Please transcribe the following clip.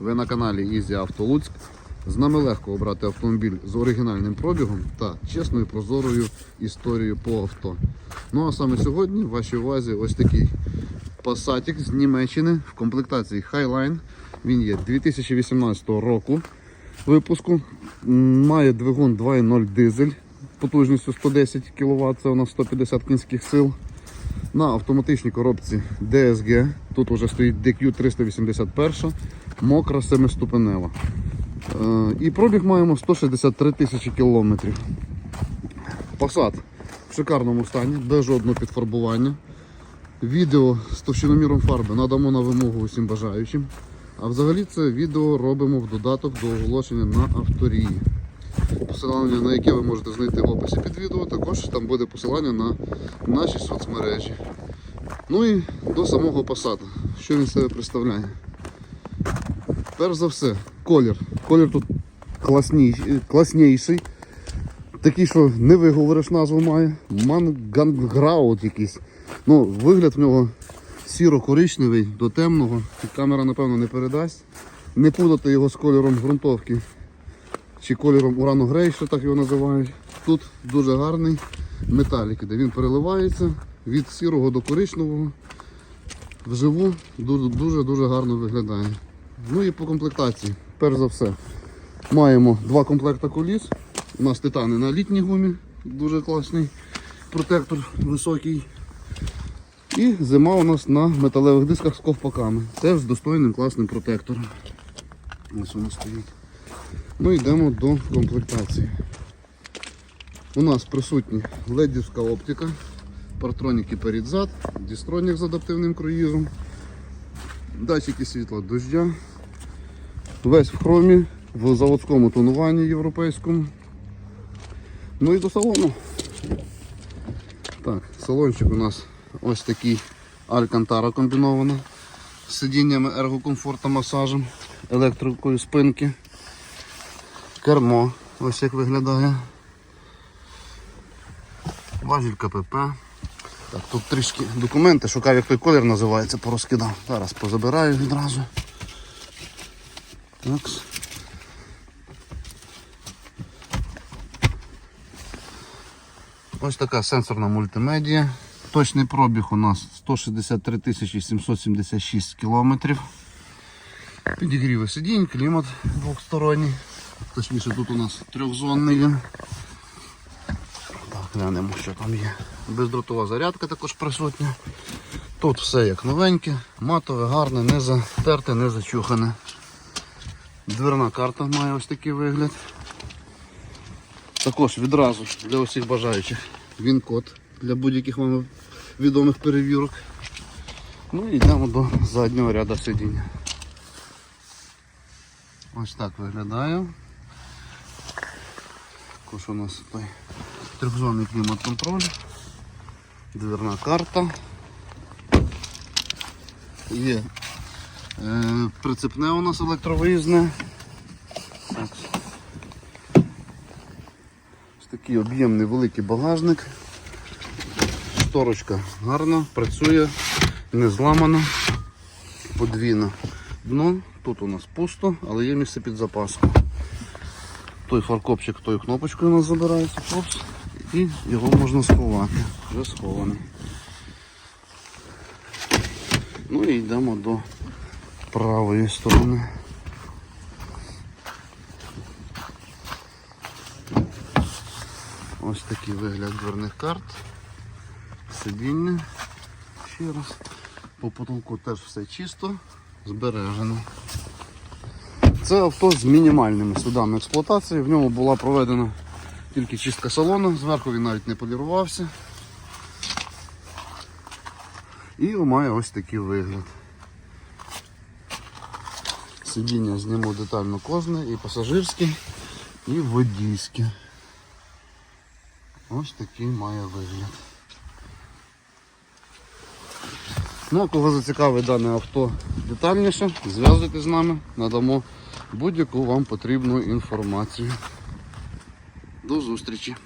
Ви на каналі Easy Auto Луцьк. З нами легко обрати автомобіль з оригінальним пробігом та чесною прозорою історією по авто. Ну а саме сьогодні в вашій увазі ось такий Passat з Німеччини в комплектації Highline. Він є 2018 року випуску. Має двигун 2.0 дизель потужністю 110 кВт, це у нас 150 кінських сил. На автоматичній коробці DSG. Тут вже стоїть DQ 381, мокра семиступенева. Е, І пробіг маємо 163 тисячі кілометрів. Passat в шикарному стані, без жодного підфарбування. Відео з товщиноміром фарби надамо на вимогу усім бажаючим. А взагалі це відео робимо в додаток до оголошення на авторії. Посилання на яке ви можете знайти в описі під відео, також там буде посилання на наші соцмережі. Ну і до самого Passat. Що він себе представляє? Перш за все, колір. Колір тут класній- класніший. Такий, що не виговориш назву має. Манганграут якийсь. Ну, вигляд в нього сіро-коричневий до темного. Камера, напевно, не передасть. Не путати його з кольором ґрунтовки чи кольором урану грей, що так його називають. Тут дуже гарний металік, де він переливається від сірого до коричневого. Вживу дуже-дуже гарно виглядає. Ну і по комплектації. Перш за все, маємо два комплекти коліс. У нас титани на літній гумі, дуже класний протектор високий. І зима у нас на металевих дисках з ковпаками. Теж з достойним класним протектором. Ось воно стоїть. Ну йдемо до комплектації. У нас присутні ледівська оптика, партроніки перед-зад, дістронік з адаптивним круїзом, датчики світла дождя, весь в хромі, в заводському тонуванні європейському. Ну і до салону. Так, салончик у нас ось такий Алькантара комбінована з сидіннями ергокомфорт та масажем, електрикою спинки. Кермо, ось як виглядає. Важіль КПП. Так, тут трішки документи, шукав, як той колір називається, порозкидав. Зараз позабираю відразу. Так. Ось така сенсорна мультимедія. Точний пробіг у нас 163 776 кілометрів. Підігріви сидінь, клімат двохсторонній. Точніше тут у нас трьохзонний. Так, глянемо, що там є. Бездротова зарядка також присутня. Тут все як новеньке, матове, гарне, не затерте, не зачухане. Дверна карта має ось такий вигляд. Також відразу для усіх бажаючих він-код для будь-яких вам відомих перевірок. Ну і йдемо до заднього ряду сидіння. Ось так виглядає. Також у нас той трьохзонний клімат-контроль, дверна карта. Є е, прицепне у нас електровиїзне. Так. Ось такий об'ємний великий багажник. Шторочка гарна, працює, не зламана, подвійна. Дно, тут у нас пусто, але є місце під запаску. Той фаркопчик тою кнопочкою у нас забирається, опс, і його можна сховати. Вже схований. Ну і йдемо до правої сторони. Ось такий вигляд дверних карт. Сидіння. Ще раз. По потолку теж все чисто, збережено. Це авто з мінімальними судами експлуатації. В ньому була проведена тільки чистка салону, зверху він навіть не полірувався. І має ось такий вигляд. Сидіння зніму детально кожне, і пасажирське, і водійське. Ось такий має вигляд. Ну, а кого зацікавить дане авто детальніше, зв'язуйтесь з нами, надамо будь-яку вам потрібну інформацію. До зустрічі!